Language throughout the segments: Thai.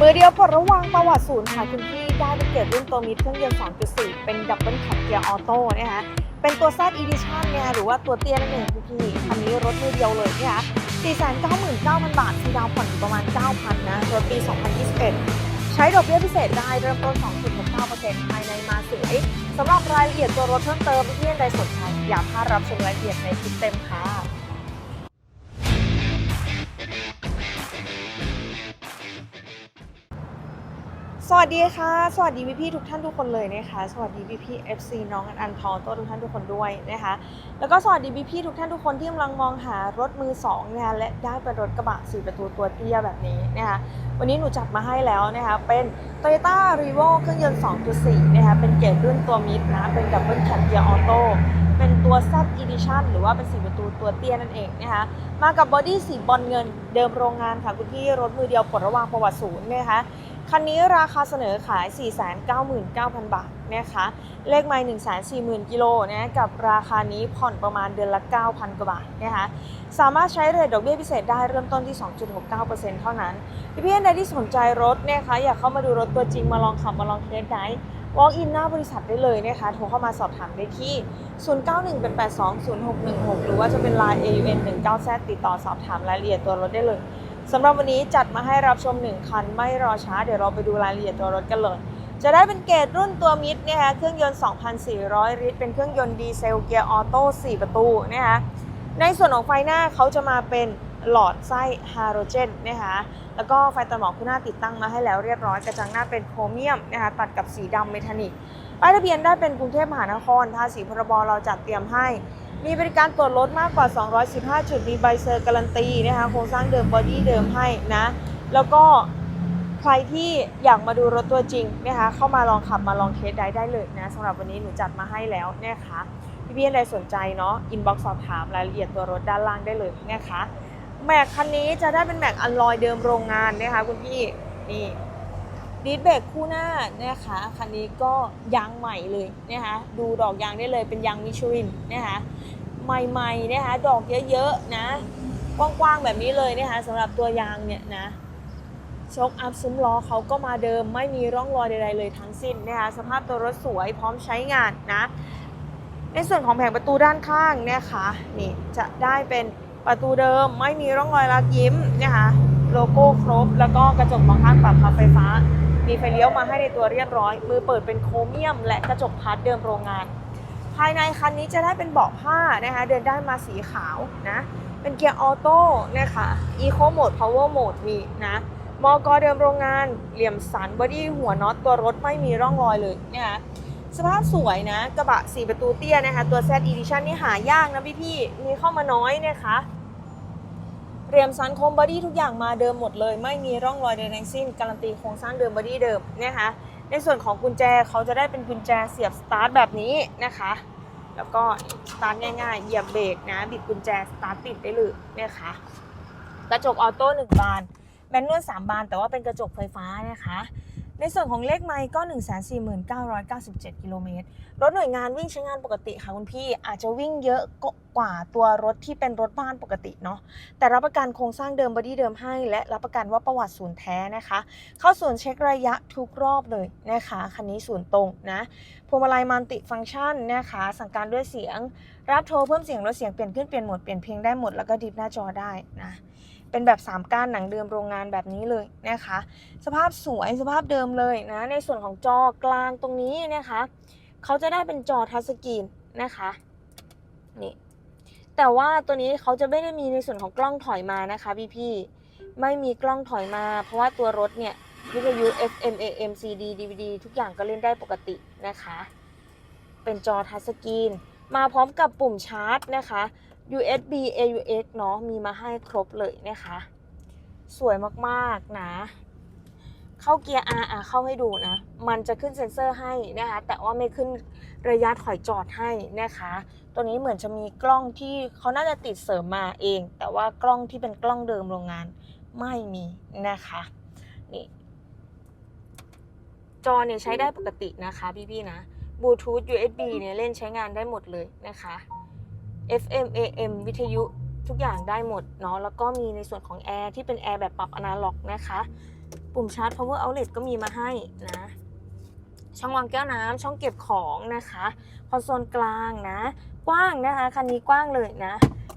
มือเดียวปลดระวางประวัติศูนย์ค่ะคุณพี่ได้เป็นเกียรติรุ่นตัวมิดเครื่องยนต์ 2.4 เป็นดับเบิลขับเกียร์ออโต้นะคะเป็นตัว Z Edition เนี่ยหรือว่าตัวเตี้ยนั่นเองคุณพี่คันนี้รถมือเดียวเลยเนี่ย499,000 บาทที่ดาวน์ผ่อนอยู่ประมาณ 9,000 นะ รถปี 2021 ใช้ดอกเบี้ยพิเศษได้เริ่มต้น 2.69%ภายในมาสวยสำหรับรายละเอียดตัวรถเพิ่มเติมที่ท่นใดสนใจอย่าพลาดรับชมรายละเอียดในคลิปเต็มค่ะ สวัสดีค่ะ สวัสดีพี่พี่ทุกท่านทุกคนเลยนะคะ สวัสดีพี่พี่ๆ FC น้องอันทองตัวทุกท่านทุกคนด้วยนะคะ แล้วก็สวัสดีพี่พี่ทุกท่านทุกคนที่กำลังมองหารถมือสองนะคะและได้เป็นรถกระบะสี่ประตูตัวเตี้ยแบบนี้นะคะ วันนี้หนูจัดมาให้แล้วนะคะ เป็น Toyota r e v o เครื่องยนต์ 2.4 นะคะ เป็นเกียรดรุ่นตัวมิดนะ เป็นดับเบิลแคปเกียร์ออโต้เป็นตัว Z Edition หรือว่าเป็นสี่ประตูตัวเตี้ยนั่นเองนะคะ มากับบอดี้สีบอลเงินเดิมโรงงานค่ะคุณพี่รถมือเดียวปลดระวางประวัติศูนย์นะคะ คันนี้ราคาเสนอขาย 499,000 บาทนะคะ เลขไมล์140,000 กิโลนะกับราคานี้ผ่อนประมาณเดือนละ 9,000 กว่าบาทนะคะ สามารถใช้เรทดอกเบี้ยพิเศษได้เริ่มต้นที่ 2.69%เท่านั้นพี่พี่ๆท่านใดที่สนใจรถนะคะอยากเข้ามาดูรถตัวจริงมาลองขับมาลองเทสไดร์ walk in หน้าบริษัทได้เลยนะคะ โทรเข้ามาสอบถามได้ที่ 0918820616 หรือว่าจะเป็น line AUN 19 z ติดต่อสอบถามรายละเอียดตัวรถได้เลย สำหรับวันนี้จัดมาให้รับชม 1 คัน ไม่รอช้า เดี๋ยวเราไปดูรายละเอียดตัวรถกันเลย จะได้เป็นเกรดรุ่นตัวมิดนะคะเครื่องยนต์ 2,400 ลิตร เป็นเครื่องยนต์ดีเซลเกียร์ออโต้ 4 ประตูนะคะในส่วนของไฟหน้าเขาจะมาเป็นหลอดไส้ฮาโรเจนนะคะแล้วก็ไฟตัดหมอกคู่หน้าติดตั้งมาให้แล้วเรียบร้อยกระจังหน้าเป็นโครเมียมนะคะตัดกับสีดำเมทัลลิกป้ายทะเบียนได้เป็นกรุงเทพมหานครทาสีพรบเราจัดเตรียมให้ มีบริการตรวจรถมากกว่า 215 จุด มีใบเซอร์การันตีนะคะ โครงสร้างเดิมบอดี้เดิมให้นะ แล้วก็ใครที่อยากมาดูรถตัวจริงนะคะ เข้ามาลองขับมาลองเทสได้ได้เลยนะสำหรับวันนี้หนูจัดมาให้แล้วนะคะพี่พี่ๆใดสนใจเนาะ อินบ็อกซ์สอบถามรายละเอียดตัวรถด้านล่างได้เลยนะคะ แม็กคันนี้จะได้เป็นแม็กอันลอยเดิมโรงงานนะคะคุณพี่ นี่ ดิสเบรกคู่หน้านะคะคันนี้ก็ยางใหม่เลยนะคะดูดอกยางได้เลยเป็นยางมิชลินนะคะใหม่ๆนะคะดอกเยอะๆนะกว้างๆแบบนี้เลยนะคะสำหรับตัวยางเนี่ยนะชกอัพซุ้มล้อเขาก็มาเดิมไม่มีร่องรอยใดๆเลยทั้งสิ้นนะคะสภาพตัวรถสวยพร้อมใช้งานนะในส่วนของแผงประตูด้านข้างเนี่ยค่ะนี่จะได้เป็นประตูเดิมไม่มีร่องรอยลักยิ้มนะคะโลโก้ครบ แล้วก็กระจกมองข้างปรับพับไฟฟ้า มีไฟเลี้ยวมาให้ในตัวเรียบร้อย มือเปิดเป็นโครเมียม และกระจกพัดเดิมโรงงาน ภายในคันนี้จะได้เป็นเบาะผ้านะคะเดินได้มาสีขาวนะเป็นเกียร์ออโต้นะคะอีโคโหมดพาวเวอร์โหมดมีนะมอกอเดิมโรงงาน เหลี่ยมสันบอดี้หัวน็อตตัวรถไม่มีร่องรอยเลยนะคะสภาพสวยนะ กระบะ 4 ประตูเตี้ยนะคะ ตัว Z Edition นี่หายากนะพี่ๆมีเข้ามาน้อยนะคะ เรียมซันโคมบอดี้ทุกอย่างมาเดิมหมดเลย ไม่มีร่องรอยใดทั้งสิ้น การันตีโครงสร้างเดิมบอดี้เดิมนะคะในส่วนของกุญแจเขาจะได้เป็นกุญแจเสียบสตาร์ทแบบนี้นะคะ แล้วก็สตาร์ทง่ายๆ เหยียบเบรกนะบิดกุญแจสตาร์ทติดได้เลยนะคะกระจกออโต้หนึ่งบานแมนนวล3บานแต่ว่าเป็นกระจกไฟฟ้านะคะ ในส่วนของเลขไมค์ก็ 14997 กิโลเมตร รถหน่วยงานวิ่งใช้งานปกติค่ะคุณพี่อาจจะวิ่งเยอะกว่าตัวรถที่เป็นรถบ้านปกติเนาะ แต่รับประกันโครงสร้างเดิมบอดี้เดิมให้ และรับประกันว่าประวัติศูนย์แท้นะคะ เข้าศูนย์เช็คระยะทุกรอบเลยนะคะ คันนี้ศูนย์ตรงนะพวงมาลัยมันติฟังก์ชันนะคะ สั่งการด้วยเสียง รับโทรเพิ่มเสียงลดเสียงเปลี่ยนขึ้นเปลี่ยนโหมดเปลี่ยนเพลงได้หมดแล้วก็ดิฟหน้าจอได้นะ เป็นแบบ 3 ก้านหนังเดิมโรงงานแบบนี้เลยนะคะ สภาพสวยสภาพเดิมเลยนะ ในส่วนของจอกลางตรงนี้นะคะเขาจะได้เป็นจอทัชสกรีนนะคะนี่แต่ว่าตัวนี้เขาจะไม่ได้มีในส่วนของกล้องถอยมานะคะพี่พี่ๆไม่มีกล้องถอยมา เพราะว่าตัวรถเนี่ยวิทยุ FM AM CD DVD ทุกอย่างก็เล่นได้ปกตินะคะ เป็นจอทัชสกรีนมาพร้อมกับปุ่มชาร์จนะคะ USB AUX เนาะมีมาให้ครบเลยนะคะ สวยมากๆนะ เข้าเกียร์ R อะเข้าให้ดูนะ มันจะขึ้นเซ็นเซอร์ให้นะคะ แต่ว่าไม่ขึ้นระยะถอยจอดให้นะคะ ตัวนี้เหมือนจะมีกล้องที่เขาน่าจะติดเสริมมาเอง แต่ว่ากล้องที่เป็นกล้องเดิมโรงงานไม่มีนะคะนี่จอเนี่ยใช้ได้ปกตินะคะพี่ๆนะบลูทูธ USB เนี่ยเล่นใช้งานได้หมดเลยนะคะ FM AM วิทยุทุกอย่างได้หมดเนาะแล้วก็มีในส่วนของแอร์ที่เป็นแอร์แบบปรับอนาล็อกนะคะ ปุ่มชาร์จ power outlet ก็มีมาให้นะ ช่องวางแก้วน้ำช่องเก็บของนะคะคอนโซลกลางนะ กว้างนะคะคันนี้กว้างเลยนะ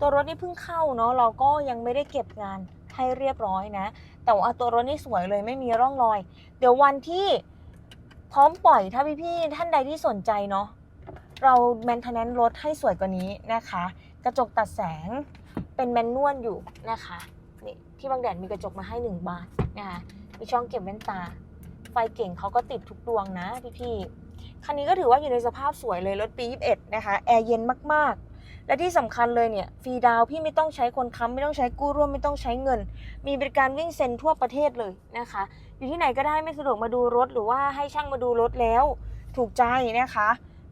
ตัวรถนี่เพิ่งเข้าเนาะเราก็ยังไม่ได้เก็บงานให้เรียบร้อยนะ แต่ว่าตัวรถนี่สวยเลยไม่มีร่องรอย เดี๋ยววันที่พร้อมปล่อยถ้าพี่ๆท่านใดที่สนใจเนาะ เราแมนเทนแนนรถให้สวยกว่านี้นะคะ กระจกตัดแสงเป็นแมนนวลอยู่นะคะนี่ที่บางแดดมีกระจกมาให้1บานนะคะมีช่องเก็บแว่นตา ไฟเก่งเขาก็ติดทุกดวงนะพี่ๆคันนี้ก็ถือว่าอยู่ในสภาพสวยเลยรถปี 21 นะคะแอร์เย็นมากๆ และที่สำคัญเลยเนี่ยฟรีดาวพี่ไม่ต้องใช้คนค้ำไม่ต้องใช้กู้ร่วมไม่ต้องใช้เงิน มีบริการวิ่งเซ็นทั่วประเทศเลยนะคะ อยู่ที่ไหนก็ได้ไม่สะดวกมาดูรถหรือว่าให้ช่างมาดูรถแล้ว ถูกใจนะคะ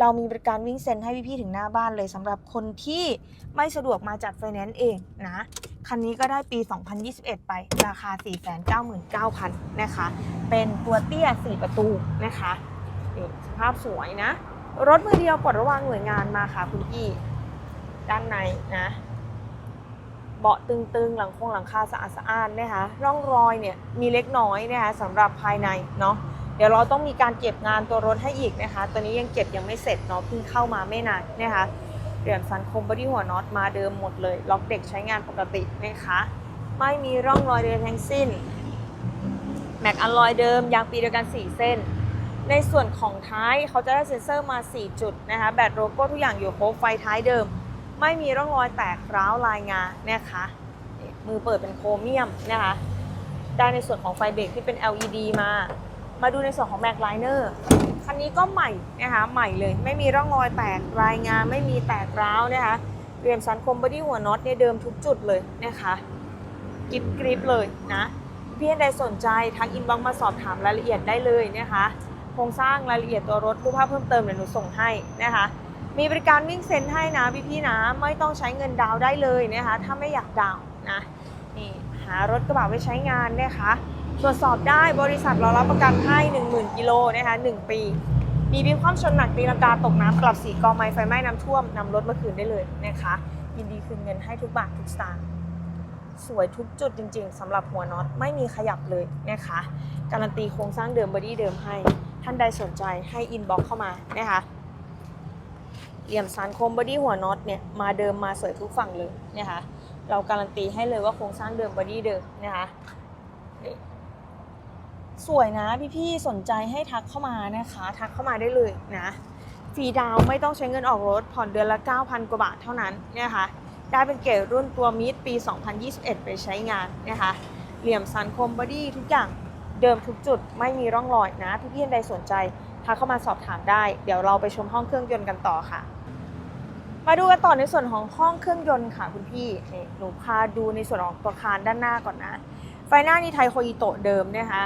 เรามีบริการวิ่งเซ็นให้พี่ๆถึงหน้าบ้านเลยสำหรับคนที่ไม่สะดวกมาจัดไฟแนนซ์เองนะ คันนี้ก็ได้ปี 2021 ไปราคา 499,000 นะคะ เป็นตัวเตี้ย 4 ประตูนะคะนี่สภาพสวยนะ รถมือเดียวปลดระวางหน่วยงานมาค่ะคุณพี่ ด้านในนะ เบาะตึงๆ หลังคงหลังคาสะอาดสะอ้านนะคะ ร่องรอยเนี่ยมีเล็กน้อยนะคะสำหรับภายในเนาะ เดี๋ยวเราต้องมีการเก็บงานตัวรถให้อีกนะคะตอนนี้ยังเก็บยังไม่เสร็จเนาะเพิ่งเข้ามาไม่นานนะคะเหลี่ยมสันคมบอดี้หัวน็อตมาเดิมหมดเลยล็อกเด็กใช้งานปกตินะคะ ไม่มีร่องรอยใดๆทั้งสิ้นแม็กอัลลอยเดิมยางปีเดียวกัน 4 เส้น ในส่วนของท้ายเขาจะได้เซ็นเซอร์มา 4 จุดนะคะแบตโลโก้ทุกอย่างอยู่ครบไฟท้ายเดิม ไม่มีร่องรอยแตกร้าวลายงานะคะมือเปิดเป็นโครเมียมนะคะได้ในส่วนของไฟเบรกที่เป็น LED มา มาดูในส่วนของแม็กไลเนอร์คันนี้ก็ใหม่นะคะใหม่เลย ไม่มีร่องรอยแตกรายงานไม่มีแตกร้าวนะคะเรียมสันคมบอดี้หัวน็อตเนี่ยเดิมทุกจุดเลยนะคะกริบกริบเลยนะพี่ใดสนใจทักอินบ็อกมาสอบถามรายละเอียดได้เลยนะคะโครงสร้างรายละเอียดตัวรถรูปภาพเพิ่มเติมเดี๋ยวหนูส่งให้นะคะมีบริการวิ่งเซ็นให้นะพี่ๆนะ ไม่ต้องใช้เงินดาวได้เลยนะคะ ถ้าไม่อยากดาวนะนี่หารถกระบะไว้ใช้งานนะคะ ตรวจสอบได้บริษัทเรารับประกันให้ 10,000กิโลนะคะ1ปี มีพิมพ์ความชนหนักตีลังกาตกน้ำกลับสีกองไม้ไฟไหม้น้ำท่วมนำรถมาคืนได้เลยนะคะยินดีคืนเงินให้ทุกบาททุกสตางค์สวยทุกจุดจริง ๆสำหรับหัวน็อตไม่มีขยับเลยนะคะการันตีโครงสร้างเดิมบอดี้เดิมให้ ท่านใดสนใจให้อินบ็อกเข้ามานะคะเหลี่ยมสันคมบอดี้หัวน็อตเนี่ยมาเดิมมาสวยทุกฝั่งเลยนะคะเราการันตีให้เลยว่าโครงสร้างเดิมบอดี้เดิมนะคะนี่ สวยนะพี่ๆสนใจให้ทักเข้ามานะคะ ทักเข้ามาได้เลยนะฟรีดาวไม่ต้องใช้เงินออกรถ ผ่อนเดือนละ 9,000 กว่าบาทเท่านั้นนะคะได้เป็นเกรดรุ่นตัวมิดปี 2021 ไปใช้งานนะคะเหลี่ยมสันคมบอดี้ทุกอย่างเดิมทุกจุดไม่มีร่องรอยนะพี่ๆท่ใดสนใจทักเข้ามาสอบถามได้ เดี๋ยวเราไปชมห้องเครื่องยนต์กันต่อค่ะ มาดูกันต่อในส่วนของห้องเครื่องยนต์ค่ะคุณพี่นี่หนูพาดูในส่วนของตัวคานด้านหน้าก่อนนะ ไฟหน้านี่ไทโคอิโตะเดิมนะคะ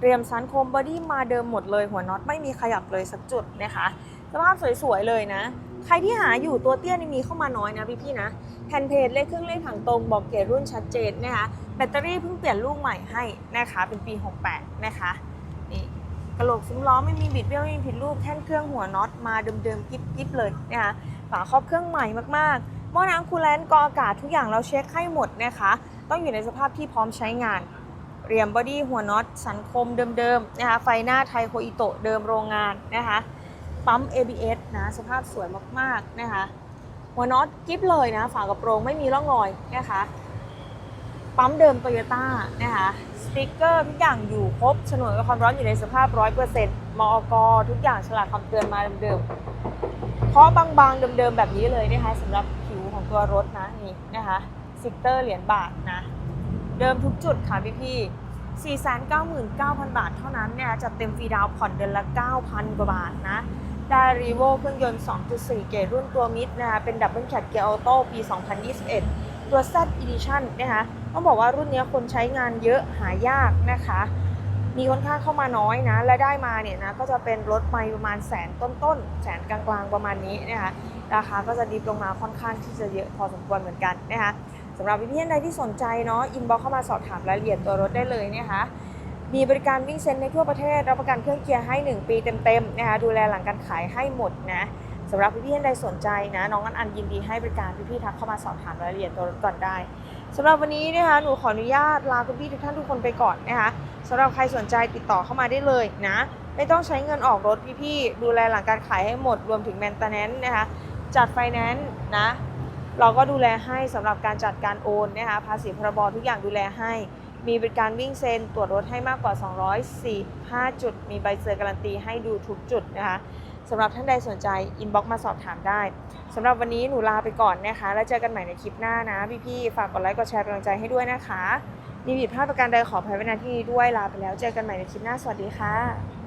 เรียมสันโคมบอดี้มาเดิมหมดเลย หัวน็อตไม่มีขยับเลยสักจุดนะคะสภาพสวยๆเลยนะ ใครที่หาอยู่ตัวเตี้ยนี่มีเข้ามาน้อยนะพี่ๆนะแผ่นเพจเลขเครื่องเลขถังตรงบอกเกรรุ่นชัดเจนนะคะแบตเตอรี่เพิ่งเปลี่ยนลูกใหม่ให้นะคะเป็นปี 68 นะคะนี่กระโหลกซุ้มล้อไม่มีบิดเบี้ยวไม่มีผิดรูปแท่นเครื่องหัวน็อตมาเดิมๆกิ๊บๆเลยนะคะฝาครอบเครื่องใหม่มากๆหม้อน้ำคูลแลนต์กรองอากาศทุกอย่างเราเช็คให้หมดนะคะ ต้องอยู่ในสภาพที่พร้อมใช้งาน เรียมบอดี้หัวน็อตสันคมเดิมๆนะคะไฟหน้าไทโคอิโตะเดิมโรงงานนะคะปั๊ม ABS นะสภาพสวยมากๆนะคะหัวน็อตกิ๊บเลยนะฝากระโปรงไม่มีร่องรอยนะคะปั๊มเดิมโตโยต้านะคะสติกเกอร์ทุกอย่างอยู่ครบฉนวนกับความร้อนอยู่ในสภาพ 100%มอกทุกอย่างฉลากคำเตือนมาเดิมๆเคาะบางๆเดิมๆแบบนี้เลยนะคะสำหรับผิวของตัวรถนะนี่นะคะสติกเตอร์เหรียญบาทนะ เดิมทุกจุดค่ะพี่พี่499,000 บาทเท่านั้นเนี่ยจัดเต็มฟรีดาวน์ผ่อนเดือนละ 9,000 กว่าบาทนะ ได้รีโวเครื่องยนต์ 2.4 เกรดรุ่นตัวมิดนะคะเป็นดับเบิลแคทเกียร์ออโต้ปี 2021 ตัว Z Edition นะคะต้องบอกว่ารุ่นนี้คนใช้งานเยอะหายากนะคะ มีค่อนข้างเข้ามาน้อยนะ และได้มาเนี่ยนะก็จะเป็นรถไปประมาณแสนต้นๆ แสนกลางๆ ประมาณนี้นะคะ ราคาก็จะดีลงมาค่อนข้างที่จะเยอะพอสมควรเหมือนกันนะคะ สำหรับพี่ๆท่านใดที่สนใจเนาะอินบ็อกเข้ามาสอบถามรายละเอียดตัวรถได้เลยนะคะมีบริการวิ่งเซ็นในทั่วประเทศรับประกันเครื่องเกียร์ให้ 1 ปีเต็มๆนะคะดูแลหลังการขายให้หมดนะสำหรับพี่ๆท่านใดสนใจนะ น้องอันอันยินดีให้บริการพี่ๆทักเข้ามาสอบถามรายละเอียดตัวรถก่อนได้สำหรับวันนี้นะคะหนูขออนุญาตลาคุณพี่ทุกท่านทุกคนไปก่อนนะคะสำหรับใครสนใจติดต่อเข้ามาได้เลยนะ ไม่ต้องใช้เงินออกรถพี่ๆดูแลหลังการขายให้หมดรวมถึงแมนเทนแนนนะคะจัดไฟแนนซ์นะ เราก็ดูแลให้สำหรับการจัดการโอนนะคะภาษีพรบทุกอย่างดูแลให้ มีบริการวิ่งเซนตรวจรถให้มากกว่า 245 จุด มีใบเซอร์การันตีให้ดูทุกจุดนะคะสำหรับท่านใดสนใจอินบ็อกมาสอบถามได้สำหรับวันนี้หนูลาไปก่อนนะคะ แล้วเจอกันใหม่ในคลิปหน้านะพี่ๆฝากกดไลค์กดแชร์เป็นกำลังใจให้ด้วยนะคะมีผิดพลาดประการใดขออภัยไว้ณที่นี้ด้วยลาไปแล้วเจอกันใหม่ในคลิปหน้าสวัสดีค่ะ